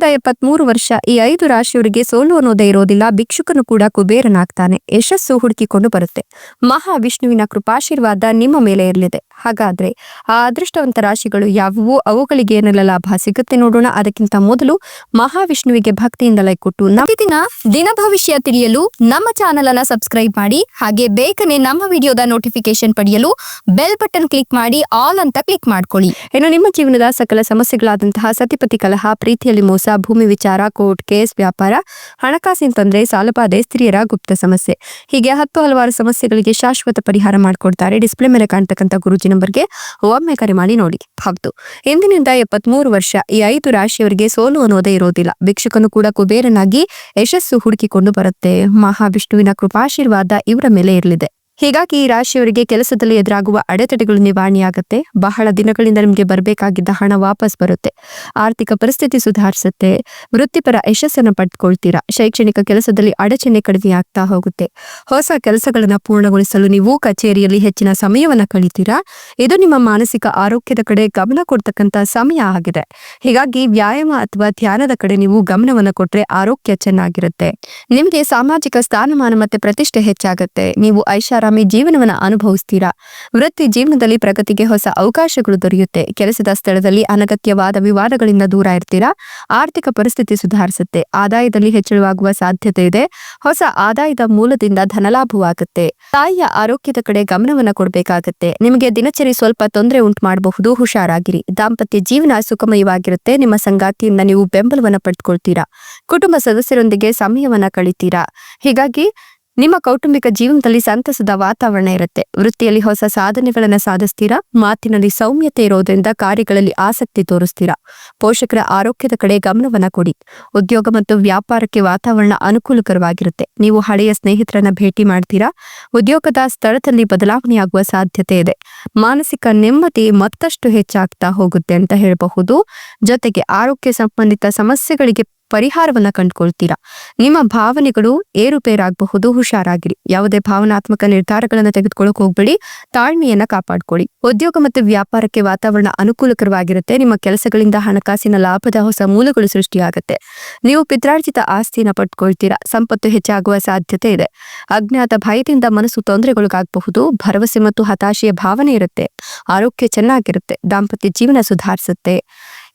ಎಂದಿನಿಂದ ಎಪ್ಪತ್ಮೂರು ವರ್ಷ ಈ ಐದು ರಾಶಿಯವರಿಗೆ ಸೋಲು ಅನ್ನೋದೇ ಇರೋದಿಲ್ಲ. ಭಿಕ್ಷುಕನು ಕೂಡ ಕುಬೇರನಾಗ್ತಾನೆ. ಯಶಸ್ಸು ಹುಡುಕಿಕೊಂಡು ಬರುತ್ತೆ. ಮಹಾವಿಷ್ಣುವಿನ ಕೃಪಾಶೀರ್ವಾದ ನಿಮ್ಮ ಮೇಲೆ ಇರಲಿದೆ. ಹಾಗಾದ್ರೆ ಆ ಅದೃಷ್ಟವಂತ ರಾಶಿಗಳು ಯಾವುವು? ಅವುಗಳಿಗೆ ಏನೆಲ್ಲ ಲಾಭ ಸಿಗುತ್ತೆ ನೋಡೋಣ. ಅದಕ್ಕಿಂತ ಮೊದಲು ಮಹಾವಿಷ್ಣುವಿಗೆ ಭಕ್ತಿಯಿಂದ ಲೈಕ್ ಕೊಟ್ಟು ಪ್ರತಿದಿನ ದಿನ ಭವಿಷ್ಯ ತಿಳಿಯಲು ನಮ್ಮ ಚಾನೆಲ್ ಅನ್ನ ಸಬ್ಸ್ಕ್ರೈಬ್ ಮಾಡಿ, ಹಾಗೆ ಬೇಗನೆ ನಮ್ಮ ವಿಡಿಯೋದ ನೋಟಿಫಿಕೇಶನ್ ಪಡೆಯಲು ಬೆಲ್ ಬಟನ್ ಕ್ಲಿಕ್ ಮಾಡಿ, ಆಲ್ ಅಂತ ಕ್ಲಿಕ್ ಮಾಡ್ಕೊಳ್ಳಿ. ಇನ್ನು ನಿಮ್ಮ ಜೀವನದ ಸಕಲ ಸಮಸ್ಯೆಗಳಾದಂತಹ ಸತಿಪತಿ ಕಲಹ, ಪ್ರೀತಿಯಲ್ಲಿ ಮೋಸ ಭೂಮಿ ವಿಚಾರ, ಕೋರ್ಟ್ ಕೇಸ್, ವ್ಯಾಪಾರ, ಹಣಕಾಸಿನ ತೊಂದರೆ, ಸಾಲಬಾಧೆ, ಸ್ತ್ರೀಯರ ಗುಪ್ತ ಸಮಸ್ಯೆ. ಹೀಗೆ ಹತ್ತು ಹಲವಾರು ಸಮಸ್ಯೆಗಳಿಗೆ ಶಾಶ್ವತ ಪರಿಹಾರ ಮಾಡಿಕೊಡ್ತಾರೆ. ಡಿಸ್ಪ್ಲೇ ಮೇಲೆ ಕಾಣ್ತಕ್ಕಂಥ ಗುರುಜಿ ನಂಬರ್ಗೆ ಒಮ್ಮೆ ಕರೆ ಮಾಡಿ ನೋಡಿ. ಹೌದು. ಇಂದಿನಿಂದ ಎಪ್ಪತ್ಮೂರು ವರ್ಷ, ಈ ಐದು ರಾಶಿಯವರಿಗೆ ಸೋಲು ಅನ್ನೋದೇ ಇರೋದಿಲ್ಲ. ಭಿಕ್ಷುಕನು ಕೂಡ ಕುಬೇರನಾಗಿ ಯಶಸ್ಸು ಹುಡುಕಿಕೊಂಡು ಬರುತ್ತೆ. ಮಹಾವಿಷ್ಣುವಿನ ಕೃಪಾಶೀರ್ವಾದ ಇವರ ಮೇಲೆ ಇರಲಿದೆ. ಹೀಗಾಗಿ ಈ ರಾಶಿಯವರಿಗೆ ಕೆಲಸದಲ್ಲಿ ಎದುರಾಗುವ ಅಡೆತಡೆಗಳು ನಿವಾರಣೆಯಾಗುತ್ತೆ. ಬಹಳ ದಿನಗಳಿಂದ ನಿಮಗೆ ಬರಬೇಕಾಗಿದ್ದ ಹಣ ವಾಪಸ್ ಬರುತ್ತೆ. ಆರ್ಥಿಕ ಪರಿಸ್ಥಿತಿ ಸುಧಾರಿಸುತ್ತೆ. ವೃತ್ತಿಪರ ಯಶಸ್ಸನ್ನು ಪಡ್ಕೊಳ್ತೀರಾ. ಶೈಕ್ಷಣಿಕ ಕೆಲಸದಲ್ಲಿ ಅಡಚಣೆ ಕಡಿಮೆ ಆಗ್ತಾ ಹೋಗುತ್ತೆ. ಹೊಸ ಕೆಲಸಗಳನ್ನು ಪೂರ್ಣಗೊಳಿಸಲು ನೀವು ಕಚೇರಿಯಲ್ಲಿ ಹೆಚ್ಚಿನ ಸಮಯವನ್ನು ಕಳಿತೀರಾ. ಇದು ನಿಮ್ಮ ಮಾನಸಿಕ ಆರೋಗ್ಯದ ಕಡೆ ಗಮನ ಕೊಡ್ತಕ್ಕಂಥ ಸಮಯ ಆಗಿದೆ. ಹೀಗಾಗಿ ವ್ಯಾಯಾಮ ಅಥವಾ ಧ್ಯಾನದ ಕಡೆ ನೀವು ಗಮನವನ್ನು ಕೊಟ್ರೆ ಆರೋಗ್ಯ ಚೆನ್ನಾಗಿರುತ್ತೆ. ನಿಮಗೆ ಸಾಮಾಜಿಕ ಸ್ಥಾನಮಾನ ಮತ್ತೆ ಪ್ರತಿಷ್ಠೆ ಹೆಚ್ಚಾಗುತ್ತೆ. ನೀವು ಐಷಾರಾಮಿ ಜೀವನವನ್ನ ಅನುಭವಿಸ್ತೀರಾ? ವೃತ್ತಿ ಜೀವನದಲ್ಲಿ ಪ್ರಗತಿಗೆ ಹೊಸ ಅವಕಾಶಗಳು ದೊರೆಯುತ್ತೆ. ಕೆಲಸದ ಸ್ಥಳದಲ್ಲಿ ಅನಗತ್ಯವಾದ ವಿವಾದಗಳಿಂದ ದೂರ ಇರ್ತೀರಾ? ಆರ್ಥಿಕ ಪರಿಸ್ಥಿತಿ ಸುಧಾರಿಸುತ್ತೆ. ಆದಾಯದಲ್ಲಿ ಹೆಚ್ಚಳವಾಗುವ ಸಾಧ್ಯತೆ ಇದೆ. ಹೊಸ ಆದಾಯದ ಮೂಲದಿಂದ ಧನಲಾಭವಾಗುತ್ತೆ. ತಾಯಿಯ ಆರೋಗ್ಯದ ಕಡೆ ಗಮನವನ್ನು ಕೊಡಬೇಕಾಗುತ್ತೆ. ನಿಮಗೆ ದಿನಚರಿ ಸ್ವಲ್ಪ ತೊಂದರೆ ಉಂಟು ಮಾಡಬಹುದು. ಹುಷಾರಾಗಿರಿ. ದಾಂಪತ್ಯ ಜೀವನ ಸುಖಮಯವಾಗಿರುತ್ತೆ. ನಿಮ್ಮ ಸಂಗಾತಿಯಿಂದ ನೀವು ಬೆಂಬಲವನ್ನು ಪಡೆದುಕೊಳ್ತೀರಾ ಕುಟುಂಬ ಸದಸ್ಯರೊಂದಿಗೆ ಸಮಯವನ್ನ ಕಳಿತೀರಾ. ಹೀಗಾಗಿ ನಿಮ್ಮ ಕೌಟುಂಬಿಕ ಜೀವನದಲ್ಲಿ ಸಂತಸದ ವಾತಾವರಣ ಇರುತ್ತೆ. ವೃತ್ತಿಯಲ್ಲಿ ಹೊಸ ಸಾಧನೆಗಳನ್ನು ಸಾಧಿಸ್ತೀರಾ? ಮಾತಿನಲ್ಲಿ ಸೌಮ್ಯತೆ ಇರೋದ್ರಿಂದ ಕಾರ್ಯಗಳಲ್ಲಿ ಆಸಕ್ತಿ ತೋರಿಸ್ತೀರಾ? ಪೋಷಕರ ಆರೋಗ್ಯದ ಕಡೆ ಗಮನವನ್ನ ಕೊಡಿ. ಉದ್ಯೋಗ ಮತ್ತು ವ್ಯಾಪಾರಕ್ಕೆ ವಾತಾವರಣ ಅನುಕೂಲಕರವಾಗಿರುತ್ತೆ. ನೀವು ಹಳೆಯ ಸ್ನೇಹಿತರನ್ನ ಭೇಟಿ ಮಾಡ್ತೀರಾ? ಉದ್ಯೋಗದ ಸ್ಥಳದಲ್ಲಿ ಬದಲಾವಣೆಯಾಗುವ ಸಾಧ್ಯತೆ ಇದೆ. ಮಾನಸಿಕ ನೆಮ್ಮದಿ ಮತ್ತಷ್ಟು ಹೆಚ್ಚಾಗ್ತಾ ಹೋಗುತ್ತೆ ಅಂತ ಹೇಳಬಹುದು. ಜೊತೆಗೆ ಆರೋಗ್ಯ ಸಂಬಂಧಿತ ಸಮಸ್ಯೆಗಳಿಗೆ ಪರಿಹಾರವನ್ನ ಕಂಡುಕೊಳ್ತೀರಾ? ನಿಮ್ಮ ಭಾವನೆಗಳು ಏರುಪೇರಾಗಬಹುದು, ಹುಷಾರಾಗಿರಿ. ಯಾವುದೇ ಭಾವನಾತ್ಮಕ ನಿರ್ಧಾರಗಳನ್ನು ತೆಗೆದುಕೊಳ್ಳಕ್ ಹೋಗ್ಬೇಡಿ. ತಾಳ್ಮೆಯನ್ನ ಕಾಪಾಡ್ಕೊಳ್ಳಿ. ಉದ್ಯೋಗ ಮತ್ತು ವ್ಯಾಪಾರಕ್ಕೆ ವಾತಾವರಣ ಅನುಕೂಲಕರವಾಗಿರುತ್ತೆ. ನಿಮ್ಮ ಕೆಲಸಗಳಿಂದ ಹಣಕಾಸಿನ ಲಾಭದ ಹೊಸ ಮೂಲಗಳು ಸೃಷ್ಟಿಯಾಗುತ್ತೆ. ನೀವು ಪಿತ್ರಾರ್ಜಿತ ಆಸ್ತಿನ ಪಡ್ಕೊಳ್ತೀರಾ? ಸಂಪತ್ತು ಹೆಚ್ಚಾಗುವ ಸಾಧ್ಯತೆ ಇದೆ. ಅಜ್ಞಾತ ಭಯದಿಂದ ಮನಸ್ಸು ತೊಂದರೆಗೊಳಗಾಗಬಹುದು. ಭರವಸೆ ಮತ್ತು ಹತಾಶೆಯ ಭಾವನೆ ಇರುತ್ತೆ. ಆರೋಗ್ಯ ಚೆನ್ನಾಗಿರುತ್ತೆ. ದಾಂಪತ್ಯ ಜೀವನ ಸುಧಾರಿಸುತ್ತೆ.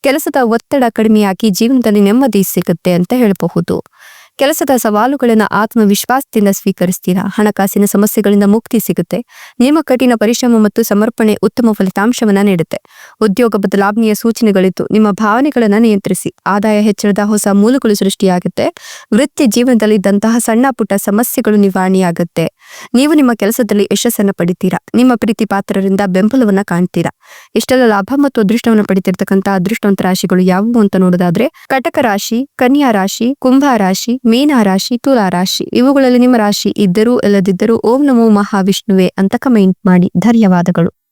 ಕೆಲಸದ ಒತ್ತಡ ಕಡಿಮೆಯಾಗಿ ಜೀವನದಲ್ಲಿ ನೆಮ್ಮದಿ ಸಿಗುತ್ತೆ ಅಂತ ಹೇಳಬಹುದು. ಕೆಲಸದ ಸವಾಲುಗಳನ್ನು ಆತ್ಮವಿಶ್ವಾಸದಿಂದ ಸ್ವೀಕರಿಸ್ತೀರಾ? ಹಣಕಾಸಿನ ಸಮಸ್ಯೆಗಳಿಂದ ಮುಕ್ತಿ ಸಿಗುತ್ತೆ. ನಿಮ್ಮ ಕಠಿಣ ಪರಿಶ್ರಮ ಮತ್ತು ಸಮರ್ಪಣೆ ಉತ್ತಮ ಫಲಿತಾಂಶವನ್ನ ನೀಡುತ್ತೆ. ಉದ್ಯೋಗ ಬದಲಾವಣೆಯ ಸೂಚನೆಗಳಿತ್ತು ನಿಮ್ಮ ಭಾವನೆಗಳನ್ನು ನಿಯಂತ್ರಿಸಿ. ಆದಾಯ ಹೆಚ್ಚಳದ ಹೊಸ ಮೂಲಗಳು ಸೃಷ್ಟಿಯಾಗುತ್ತೆ. ವೃತ್ತಿ ಜೀವನದಲ್ಲಿದ್ದಂತಹ ಸಣ್ಣ ಪುಟ್ಟ ಸಮಸ್ಯೆಗಳು ನಿವಾರಣೆಯಾಗುತ್ತೆ. ನೀವು ನಿಮ್ಮ ಕೆಲಸದಲ್ಲಿ ಯಶಸ್ಸನ್ನ ಪಡಿತೀರಾ? ನಿಮ್ಮ ಪ್ರೀತಿ ಪಾತ್ರರಿಂದ ಬೆಂಬಲವನ್ನ ಕಾಣ್ತೀರಾ? ಇಷ್ಟೆಲ್ಲ ಲಾಭ ಮತ್ತು ಅದೃಷ್ಟವನ್ನು ಪಡಿತಿರ್ತಕ್ಕಂಥ ಅದೃಷ್ಟವಂತ ರಾಶಿಗಳು ಯಾವುವು ಅಂತ ನೋಡೋದಾದ್ರೆ, ಕಟಕ ರಾಶಿ, ಕನ್ಯಾ ರಾಶಿ, ಕುಂಭ ರಾಶಿ ಮೀನ ರಾಶಿ, ತುಲಾ ರಾಶಿ, ಇವುಗಳಲ್ಲಿ ನಿಮ್ಮ ರಾಶಿ ಇದ್ದರೂ ಇಲ್ಲದಿದ್ದರೂ ಓಂ ನಮೋ ಮಹಾವಿಷ್ಣುವೆ ಅಂತ ಕಮೆಂಟ್ ಮಾಡಿ. ಧನ್ಯವಾದಗಳು.